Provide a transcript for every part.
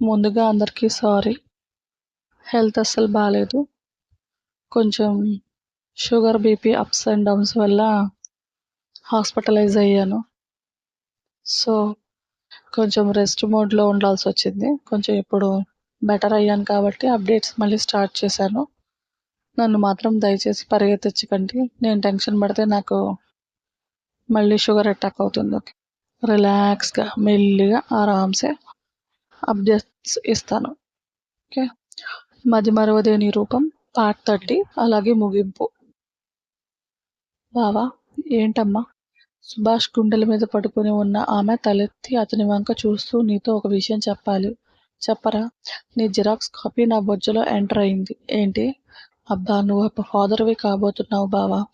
ముందుగా అందరికీ sorry. Health అస్సలు బాగాలేదు కొంచెం sugar BP ups and downs వల్ల హాస్పిటలైజ్ అయ్యాను. సో కొంచెం రెస్ట్ మోడ్లో ఉండాల్సి వచ్చింది. కొంచెం ఇప్పుడు బెటర్ అయ్యాను కాబట్టి అప్డేట్స్ మళ్ళీ స్టార్ట్ చేశాను. నన్ను మాత్రం దయచేసి పరిగెత్తించకండి. నేను టెన్షన్ పడితే నాకు మళ్ళీ షుగర్ అటాక్ అవుతుంది. ఓకే. రిలాక్స్గా మెల్లిగా ఆరామ్సే అప్డేట్స్ ఇస్తాను. ఓకే. మది మరవదేని రూపం పార్ట్ థర్టీ అలాగే ముగింపు. బావా ఏంటమ్మా? సుభాష్ గుండెల మీద పడుకొని ఉన్న ఆమె తలెత్తి అతని వంక చూస్తూ నీతో ఒక విషయం చెప్పాలి. చెప్పరా? నీ జిరాక్స్ కాపీ నా బొజ్జలో ఎంటర్ అయింది. ఏంటి? అబ్బా నువ్వు ఒక ఫాదర్వి కాబోతున్నావు బావా.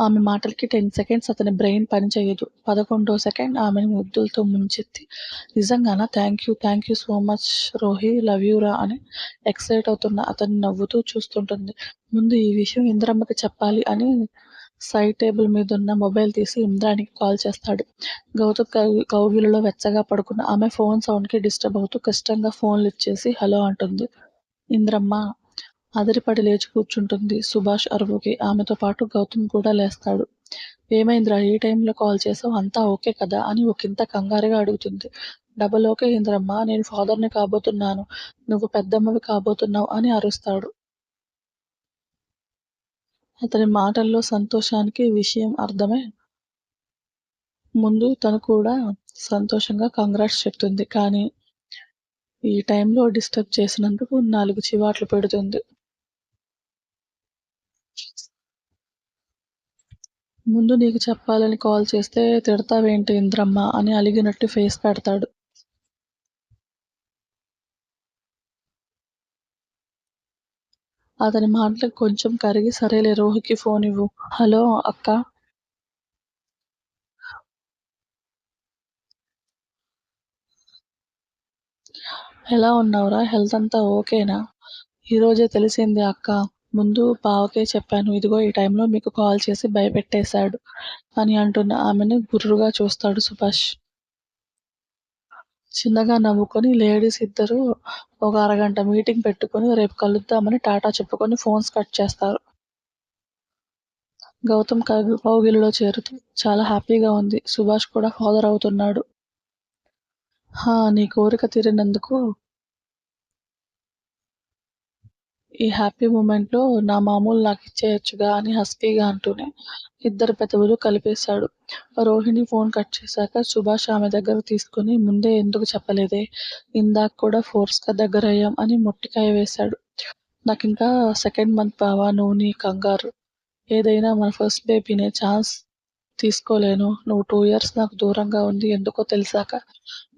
ఆమె మాటలకి టెన్ సెకండ్స్ అతని బ్రెయిన్ పనిచేయదు పదకొండో సెకండ్ ఆమెను ముద్దులతో ముంచెత్తి నిజంగానా thank you thank you so much Rohi love యూరా అని ఎక్సైట్ అవుతున్న అతన్ని నవ్వుతూ చూస్తుంటుంది. ముందు ఈ విషయం ఇంద్రమ్మకి చెప్పాలి అని సైడ్ టేబుల్ మీద ఉన్న మొబైల్ తీసి ఇంద్రానికి కాల్ చేస్తాడు. గౌతమ్ కౌ- కౌగిలిలో వెచ్చగా పడుకున్న ఆమె ఫోన్ సౌండ్కి డిస్టర్బ్ అవుతూ కష్టంగా ఫోన్ లిఫ్ట్ చేసి హలో అంటుంది. ఇంద్రమ్మ అదిరిపడి లేచి కూర్చుంటుంది. సుభాష్ అరువుకి. ఆమెతో పాటు గౌతమ్ కూడా లేస్తాడు. ఏమైందిరా? ఈ టైంలో కాల్ చేసావు? అంతా ఓకే కదా? అని ఒకంత కంగారుగా అడుగుతుంది. Double okay Indramma. నేను ఫాదర్ని కాబోతున్నాను. నువ్వు పెద్దమ్మవి కాబోతున్నావు అని అరుస్తాడు. అతని మాటల్లో సంతోషానికి విషయం అర్థమై. ముందు తను కూడా సంతోషంగా కంగ్రాట్స్ చెప్తుంది. కానీ ఈ టైంలో డిస్టర్బ్ చేసినందుకు నాలుగు చివాట్లు పెడుతుంది. ముందు నీకు చెప్పాలని కాల్ చేస్తే తిడతావేంటి ఇంద్రమ్మ అని అలిగినట్టు ఫేస్ పెడతాడు. అతని మాటలకు కొంచెం కరిగి సరేలే రోహికి ఫోన్ ఇవ్వు. హలో అక్క. ఎలా ఉన్నావురా? హెల్త్ అంతా ఓకేనా? ఈరోజే తెలిసింది అక్క. ముందు బావకే చెప్పాను ఇదిగో ఈ టైంలో మీకు కాల్ చేసి భయపెట్టేశాడు అని అంటున్న ఆమెను గుర్రుగా చూస్తాడు సుభాష్. చిన్నగా నవ్వుకొని లేడీస్ ఇద్దరు ఒక అరగంట మీటింగ్ పెట్టుకొని రేపు కలుద్దామని టాటా చెప్పుకొని ఫోన్స్ కట్ చేస్తారు. గౌతమ్ కౌగిలిలో చేరుతూ చాలా హ్యాపీగా ఉంది సుభాష్ కూడా ఫాదర్ అవుతున్నాడు. హా నీ కోరిక తీరినందుకు ఈ హ్యాపీ మూమెంట్లో నా మామూలు నాకు ఇచ్చేయచ్చుగా అని హస్కీగా అంటూనే ఇద్దరు పెదవులు కలిపేశాడు. రోహిణి ఫోన్ కట్ చేశాక సుభాష్ ఆమె దగ్గర తీసుకుని ముందే ఎందుకు చెప్పలేదే? ఇందాక కూడా ఫోర్స్గా దగ్గర అయ్యాం అని మొట్టికాయ వేశాడు. నాకు ఇంకా సెకండ్ మంత్ బావా నువ్వు నీ కంగారు. ఏదైనా మన ఫస్ట్ బేబీనే ఛాన్స్ తీసుకోలేను. నువ్వు టూ ఇయర్స్ నాకు దూరంగా ఉంది. ఎందుకో తెలిసాక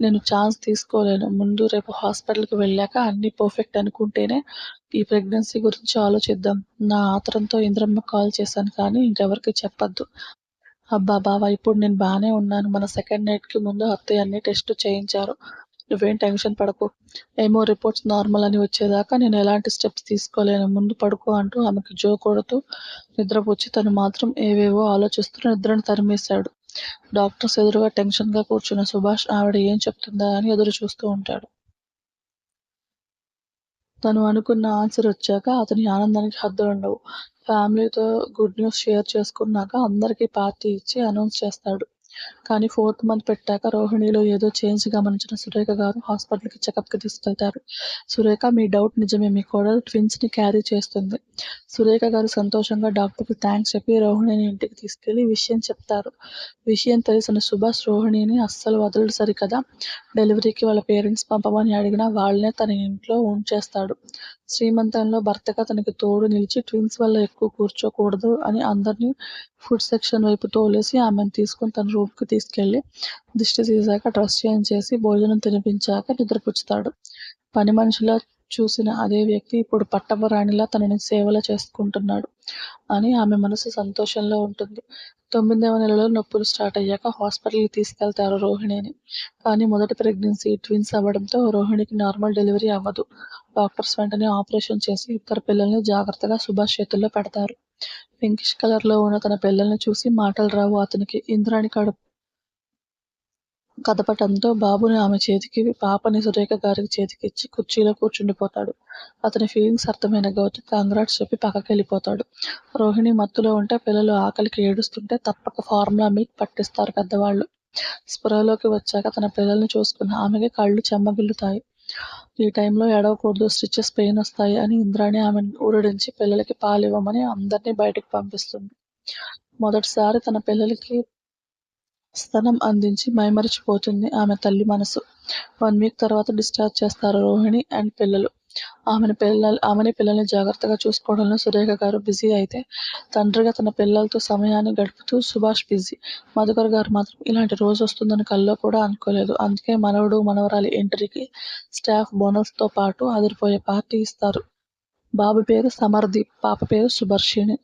నేను ఛాన్స్ తీసుకోలేను. ముందు రేపు హాస్పిటల్కి వెళ్ళాక అన్నీ పర్ఫెక్ట్ అనుకుంటేనే ఈ ప్రెగ్నెన్సీ గురించి ఆలోచిద్దాం. నా ఆత్రంతో ఇంద్రమ్మ కాల్ చేశాను కానీ ఇంకెవరికి చెప్పద్దు. అబ్బా బావా ఇప్పుడు నేను బాగానే ఉన్నాను. మన సెకండ్ నైట్కి ముందు అత్తయ్య అన్ని టెస్ట్ చేయించారు. నువ్వేం టెన్షన్ పడకు. ఏమో రిపోర్ట్స్ నార్మల్ అని వచ్చేదాకా నేను ఎలాంటి స్టెప్స్ తీసుకోలేను. ముందు పడుకో అంటూ ఆమెకు జో కొడుతూ నిద్రపుచ్చి తను మాత్రం ఏవేవో ఆలోచిస్తూ నిద్రను తరిమేశాడు. డాక్టర్స్ ఎదురుగా టెన్షన్గా కూర్చున్న సుభాష్ ఆవిడ ఏం చెప్తుందా అని ఎదురు చూస్తూ ఉంటాడు. తను అనుకున్న ఆన్సర్ వచ్చాక అతని ఆనందానికి హద్దులుండవు. ఫ్యామిలీతో గుడ్ న్యూస్ షేర్ చేసుకున్నాక అందరికీ పార్టీ ఇచ్చి అనౌన్స్ చేస్తాడు. కానీ ఫోర్త్ మంత్ పెట్టాక రోహిణిలో ఏదో చేంజ్ గమనించిన సురేఖ గారు హాస్పిటల్కి చెకప్కి తీసుకెళ్తారు. సురేఖ మీ డౌట్ నిజమే. మీ కోడలు ట్విన్స్ని క్యారీ చేస్తుంది. సురేఖ గారు సంతోషంగా డాక్టర్కి థ్యాంక్స్ చెప్పి రోహిణిని ఇంటికి తీసుకెళ్ళి విషయం చెప్తారు. విషయం తెలిసిన సుభాష్ రోహిణిని అస్సలు వదలడు సరికదా. డెలివరీకి వాళ్ళ పేరెంట్స్ పంపమని అడిగినా వాళ్ళనే తన ఇంట్లో ఉంచేస్తాడు. శ్రీమంతంలో భర్తగా తనకి తోడు నిలిచి ట్విన్స్ వల్ల ఎక్కువ కూర్చోకూడదు అని అందరినీ ఫుడ్ సెక్షన్ వైపు తోలేసి ఆమెను తీసుకొని తన రూమ్కి తీసుకెళ్ళి దిష్టి తీసాక డ్రెస్ చేంజ్ చేసి భోజనం తినిపించాక నిద్రపుచ్చుతాడు. పని మనిషిలా చూసిన అదే వ్యక్తి ఇప్పుడు పట్టమరాణిలా తనని సేవలు చేసుకుంటున్నాడు అని ఆమె మనసు సంతోషంలో ఉంటుంది. తొమ్మిదవ నెలలో నొప్పులు స్టార్ట్ అయ్యాక హాస్పిటల్కి తీసుకెళ్తారు రోహిణిని. కానీ మొదటి ప్రెగ్నెన్సీ ట్విన్స్ అవ్వడంతో రోహిణికి నార్మల్ డెలివరీ అవ్వదు. డాక్టర్స్ వెంటనే ఆపరేషన్ చేసి ఇద్దరు పిల్లల్ని జాగ్రత్తగా సుభాష్ చేతుల్లో పెడతారు. పింకిష్ కలర్లో ఉన్న తన పిల్లల్ని చూసి మాటలు రావు అతనికి. ఇంద్రాణి కడుపు కదపటంతో బాబుని ఆమె చేతికి, పాపని సురేఖ గారికి చేతికిచ్చి కుర్చీలో కూర్చుండిపోతాడు. అతని ఫీలింగ్స్ అర్థమైన గౌతమ్ కాంగ్రాట్స్ చెప్పి పక్కకెళ్ళిపోతాడు. రోహిణి మత్తులో ఉంటే పిల్లలు ఆకలికి ఏడుస్తుంటే తప్పక ఫార్ములా మీట్ పట్టిస్తారు పెద్దవాళ్ళు. స్పృహలోకి వచ్చాక తన పిల్లల్ని చూసుకున్న ఆమెకి కళ్ళు చెమ్మగిల్లుతాయి. ఈ టైంలో ఎడవకూడదు స్టిచెస్ పెయిన్ వస్తాయి అని ఇంద్రాణి ఆమెను ఊరడించి పిల్లలకి పాలు ఇవ్వమని అందరినీ బయటకు పంపిస్తుంది. మొదటిసారి తన పిల్లలకి స్తనం అందించి మైమరిచిపోతుంది ఆమె తల్లి మనసు. వన్ వీక్ తర్వాత డిశ్చార్జ్ చేస్తారు రోహిణి అండ్ పిల్లలు. ఆమెని పిల్లలు ఆమెని పిల్లల్ని జాగ్రత్తగా చూసుకోవడంలో సురేఖ గారు బిజీ అయితే తండ్రిగా తన పిల్లలతో సమయాన్ని గడుపుతూ సుభాష్ బిజీ. మధుకర్ గారు మాత్రం ఇలాంటి రోజు వస్తుందని కల్లో కూడా అనుకోలేదు. అందుకే మనవడు, మనవరాలి ఎంట్రీకి స్టాఫ్ బోనస్తో పాటు అదిరిపోయే పార్టీ ఇస్తారు. బాబు పేరు సమర్దీప్, పాప పేరు సుభర్షిణి.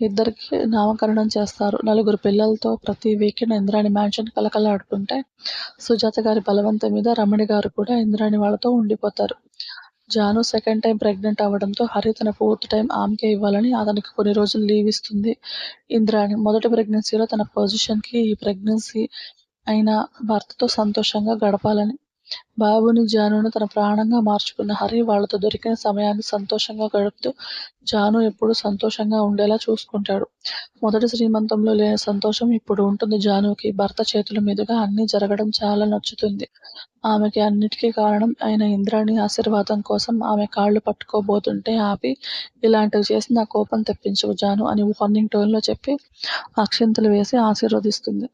ఇద్దరికి నామకరణం చేస్తారు. నలుగురు పిల్లలతో ప్రతి వీకెండ్ ఇంద్రాణి మ్యాన్షన్ కలకలాడుకుంటే సుజాత గారి బలవంతం మీద రమణి గారు కూడా ఇంద్రాణి వాళ్ళతో ఉండిపోతారు. జాను సెకండ్ టైం ప్రెగ్నెంట్ అవ్వడంతో హరి తన పూర్తి టైం ఆమెకే ఇవ్వాలని అతనికి కొన్ని రోజులు లీవ్ ఇస్తుంది ఇంద్రాణి. మొదటి ప్రెగ్నెన్సీలో తన పొజిషన్కి ఈ ప్రెగ్నెన్సీ అయిన భర్తతో సంతోషంగా గడపాలని. బాబుని, జానును తన ప్రాణంగా మార్చుకున్న హరి వాళ్ళతో దొరికిన సమయాన్ని సంతోషంగా గడుపుతూ జాను ఎప్పుడూ సంతోషంగా ఉండేలా చూసుకుంటాడు. మొదటి శ్రీమంతంలో లేని సంతోషం ఇప్పుడు ఉంటుంది జానుకి. భర్త చేతుల మీదుగా అన్నీ జరగడం చాలా నచ్చుతుంది. ఆమెకి అన్నిటికీ కారణం అయిన ఇంద్రాణి ఆశీర్వాదం కోసం ఆమె కాళ్ళు పట్టుకోబోతుంటే ఆపి ఇలాంటివి చేసి నా కోపం తెప్పించకు జాను అని వార్నింగ్ టోన్లో చెప్పి అక్షింతలు వేసి ఆశీర్వదిస్తుంది.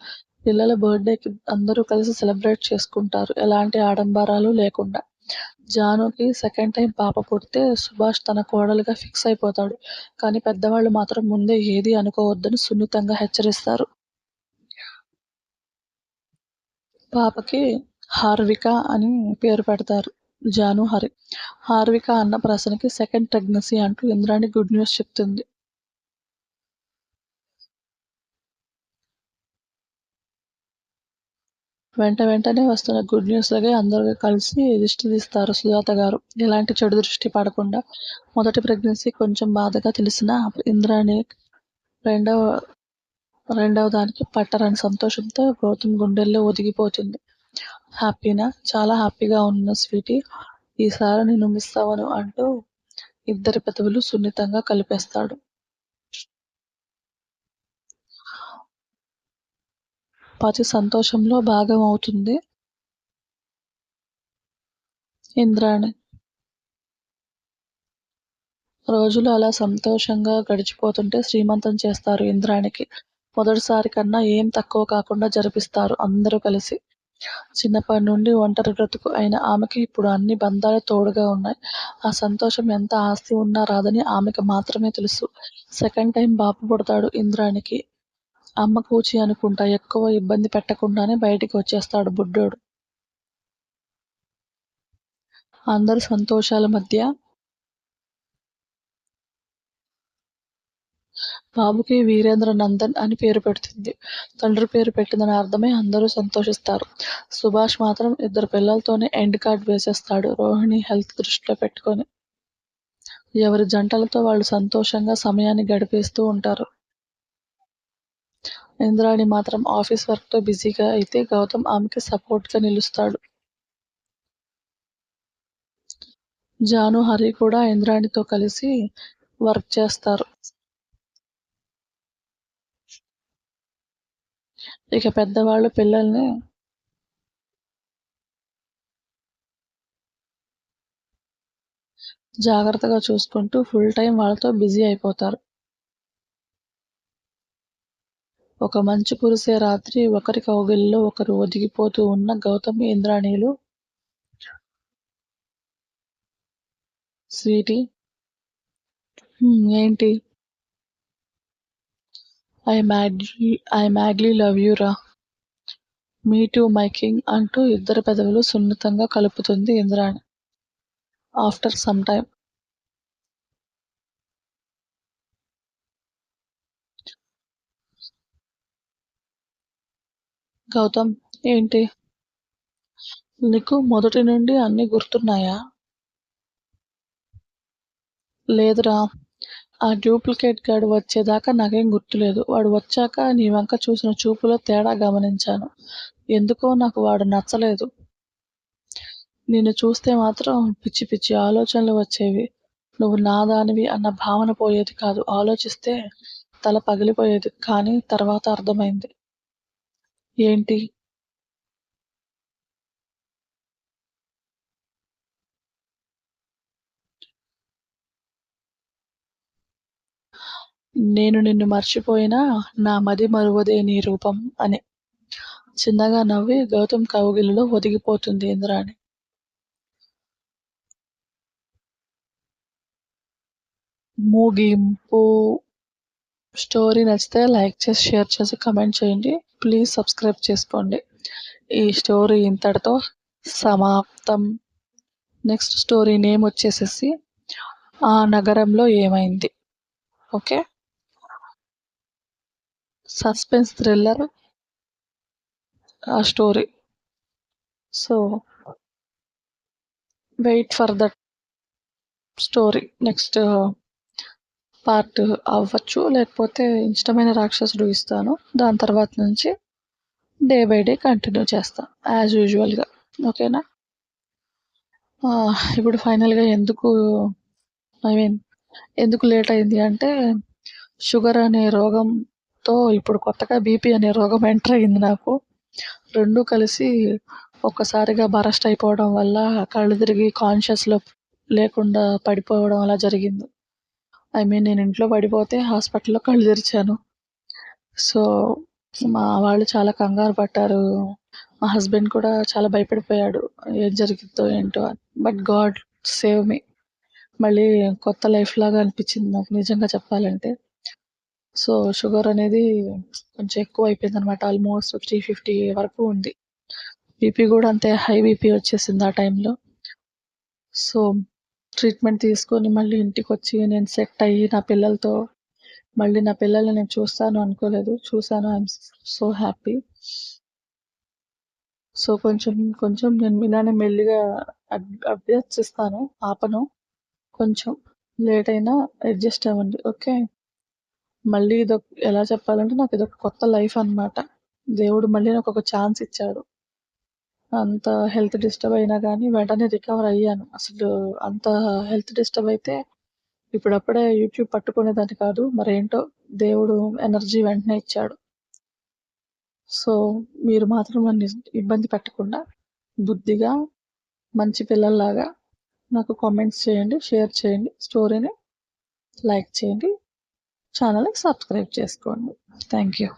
పిల్లల బర్త్డేకి అందరూ కలిసి సెలబ్రేట్ చేసుకుంటారు ఎలాంటి ఆడంబరాలు లేకుండా. జానుకి సెకండ్ టైం పాప పుడితే సుభాష్ తన కోడలుగా ఫిక్స్ అయిపోతాడు. కానీ పెద్దవాళ్ళు మాత్రం ముందే ఏది అనుకోవద్దని సున్నితంగా హెచ్చరిస్తారు. పాపకి హార్విక అని పేరు పెడతారు. జాను, హరి. హార్విక అన్న ప్రశ్నకి సెకండ్ ప్రెగ్నెన్సీ అంటూ ఇంద్రాణి గుడ్ న్యూస్ చెప్తుంది. వెంట వెంటనే వస్తున్న గుడ్ న్యూస్లకే అందరూ కలిసి దిష్టి తీస్తారు సుజాత గారు. ఎలాంటి చెడు దృష్టి పడకుండా. మొదటి ప్రెగ్నెన్సీ కొంచెం బాధగా తెలిసిన ఇంద్రాణి రెండవ రెండవ దానికి పట్టరని సంతోషంతో గౌతమ్ గుండెల్లో ఒదిగిపోతుంది. హ్యాపీనా? చాలా హ్యాపీగా ఉన్న స్వీటీ. ఈసారి నేను మిస్ అవ్వను అంటూ ఇద్దరి పెదవులు సున్నితంగా కలిపేస్తాడు. పతి సంతోషంలో భాగం అవుతుంది ఇంద్రాణి. రోజులు అలా సంతోషంగా గడిచిపోతుంటే శ్రీమంతం చేస్తారు ఇంద్రాణికి. మొదటిసారి కన్నా ఏం తక్కువ కాకుండా జరిపిస్తారు అందరూ కలిసి. చిన్నప్పటి నుండి ఒంటరి బ్రతుకు అయిన ఆమెకి ఇప్పుడు అన్ని బంధాలు తోడుగా ఉన్నాయి. ఆ సంతోషం ఎంత ఆస్తి ఉన్నా రాదని ఆమెకి మాత్రమే తెలుసు. సెకండ్ టైం బాబు పుడతాడు ఇంద్రానికి అమ్మ కూచి అనుకుంటా ఎక్కువ ఇబ్బంది పెట్టకుండానే బయటికి వచ్చేస్తాడు బుడ్డోడు. అందరు సంతోషాల మధ్య బాబుకి వీరేంద్ర నందన్ అని పేరు పెడుతుంది. తండ్రి పేరు పెట్టిందని అర్థమే అందరూ సంతోషిస్తారు. సుభాష్ మాత్రం ఇద్దరు పిల్లలతోనే ఎండ్ కార్డ్ వేసేస్తాడు రోహిణి హెల్త్ దృష్టిలో పెట్టుకొని. ఎవరి జంటలతో వాళ్ళు సంతోషంగా సమయాన్ని గడిపేస్తూ ఉంటారు. ఇంద్రాణి మాత్రం ఆఫీస్ వర్క్తో బిజీగా అయితే గౌతమ్ ఆమెకి సపోర్ట్గా నిలుస్తాడు. జాను, హరి కూడా ఇంద్రాణితో కలిసి వర్క్ చేస్తారు. ఇక పెద్దవాళ్ళు పిల్లల్ని జాగ్రత్తగా చూసుకుంటూ ఫుల్ టైం వాళ్ళతో బిజీ అయిపోతారు. ఒక మంచు కురిసే రాత్రి ఒకరి కౌగిల్లో ఒకరు ఒదిగిపోతూ ఉన్న గౌతమ్, ఇంద్రాణీలు స్వీటీ ఏంటి? I madly I madly love you రా! మీ టూ మై కింగ్ అంటూ ఇద్దరు పెదవులు సున్నితంగా కలుపుతుంది Indrani. After some time Gautam ఏంటి? నీకు మొదటి నుండి అన్నీ గుర్తున్నాయా? లేదురా! ఆ డూప్లికేట్ గాడు వచ్చేదాకా నాకేం గుర్తులేదు. వాడు వచ్చాక నీ వంక చూసిన చూపులో తేడా గమనించాను. ఎందుకో నాకు వాడు నచ్చలేదు. నిన్ను చూస్తే మాత్రం పిచ్చి పిచ్చి ఆలోచనలు వచ్చేవి. నువ్వు నాదానివి అన్న భావన పోయేది కాదు. ఆలోచిస్తే తల పగిలిపోయేది. కానీ తర్వాత అర్థమైంది. ఏంటి? నేను నిన్ను మర్చిపోయినా నా మది మరువదే నీ రూపం అని. చిన్నగా నవ్వి గౌతమ్ కౌగిలిలో ఒదిగిపోతుంది ఇంద్రాణి. ముగింపు స్టోరీ నచ్చితే లైక్ చేసి షేర్ చేసి కమెంట్ చేయండి. ప్లీజ్ సబ్స్క్రైబ్ చేసుకోండి. ఈ స్టోరీ ఇంతటితో సమాప్తం. నెక్స్ట్ స్టోరీ నేమ్ వచ్చేసేసి ఆ నగరంలో ఏమైంది. ఓకే? సస్పెన్స్ థ్రిల్లర్ ఆ story. So wait for that story. Next part అవ్వచ్చు లేకపోతే ఇష్టమైన రాక్షసుడు ఇస్తాను. దాని తర్వాత నుంచి డే బై డే కంటిన్యూ చేస్తాను యాజ్ యూజువల్గా ఓకేనా? ఇప్పుడు ఫైనల్గా ఎందుకు ఐ మీన్ ఎందుకు లేట్ అయింది అంటే షుగర్ అనే రోగంతో ఇప్పుడు కొత్తగా బీపీ అనే రోగం ఎంటర్ అయింది నాకు. రెండు కలిసి ఒక్కసారిగా బరస్ట్ అయిపోవడం వల్ల కళ్ళు తిరిగి కాన్షియస్లో లేకుండా పడిపోవడం అలా జరిగింది. ఐ మీన్ నేను ఇంట్లో పడిపోతే హాస్పిటల్లో కళ్ళు తెరిచాను. సో మా వాళ్ళు చాలా కంగారు పట్టారు మా హస్బెండ్ కూడా చాలా భయపడిపోయాడు. ఏం జరిగిద్దో ఏంటో అని. బట్ గాడ్ సేవ్ మీ మళ్ళీ కొత్త లైఫ్ లాగా అనిపించింది నాకు నిజంగా చెప్పాలంటే. సో షుగర్ అనేది కొంచెం ఎక్కువ అయిపోయింది అనమాట ఆల్మోస్ట్ త్రీ ఫిఫ్టీ వరకు ఉంది. బీపీ కూడా అంతే హై బీపీ వచ్చేసింది ఆ టైంలో. సో ట్రీట్మెంట్ తీసుకొని మళ్ళీ ఇంటికి వచ్చి నేను సెట్ అయ్యి నా పిల్లలతో మళ్ళీ నా పిల్లల్ని నేను చూస్తాను అనుకోలేదు. చూశాను. ఐఎమ్ సో హ్యాపీ సో కొంచెం కొంచెం నేను ఇలానే మెల్లిగా అభ్యర్థిస్తాను. ఆపను. కొంచెం లేట్ అయినా అడ్జస్ట్ అవ్వండి. ఓకే? మళ్ళీ ఇదొక ఎలా చెప్పాలంటే నాకు ఇదొక కొత్త లైఫ్ అనమాట దేవుడు మళ్ళీ నాకు ఒక ఛాన్స్ ఇచ్చాడు. అంత హెల్త్ డిస్టర్బ్ అయినా కానీ వెంటనే రికవర్ అయ్యాను. అసలు అంత హెల్త్ డిస్టర్బ్ అయితే ఇప్పుడప్పుడే యూట్యూబ్ పట్టుకునేదాన్ని కాదు మరేంటో దేవుడు ఎనర్జీ వెంటనే ఇచ్చాడు. సో మీరు మాత్రం నన్ను ఇబ్బంది పెట్టకుండా బుద్ధిగా మంచి పిల్లల్లాగా నాకు కామెంట్స్ చేయండి షేర్ చేయండి స్టోరీని లైక్ చేయండి ఛానల్కి సబ్స్క్రైబ్ చేసుకోండి. Thank you